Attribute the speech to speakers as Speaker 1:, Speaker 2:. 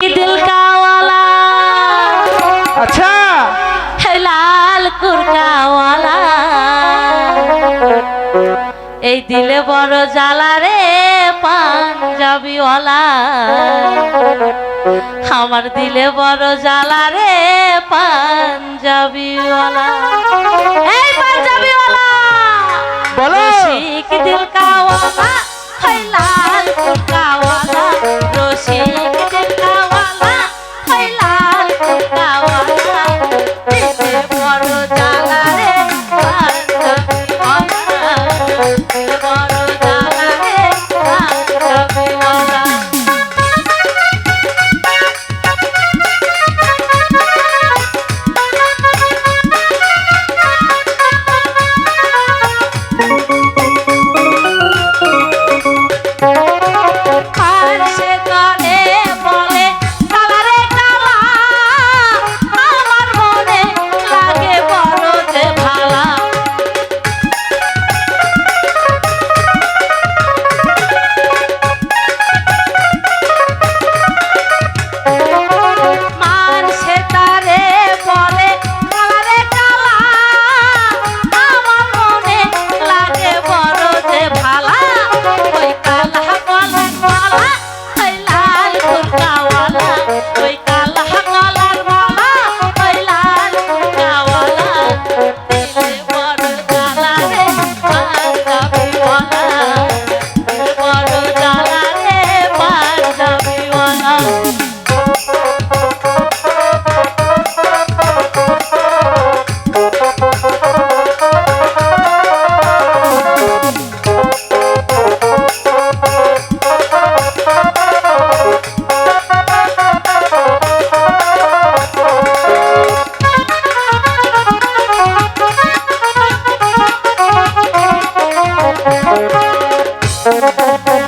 Speaker 1: दिल का वाला अच्छा এই দিলে বড় জ্বালা রে পাঞ্জাবি ওয়ালা আমার দিলে বড় জ্বালা রে পাঞ্জাবি ওয়ালা এই পাঞ্জাবি
Speaker 2: বলো।
Speaker 1: শিখ দিল কা Thank you.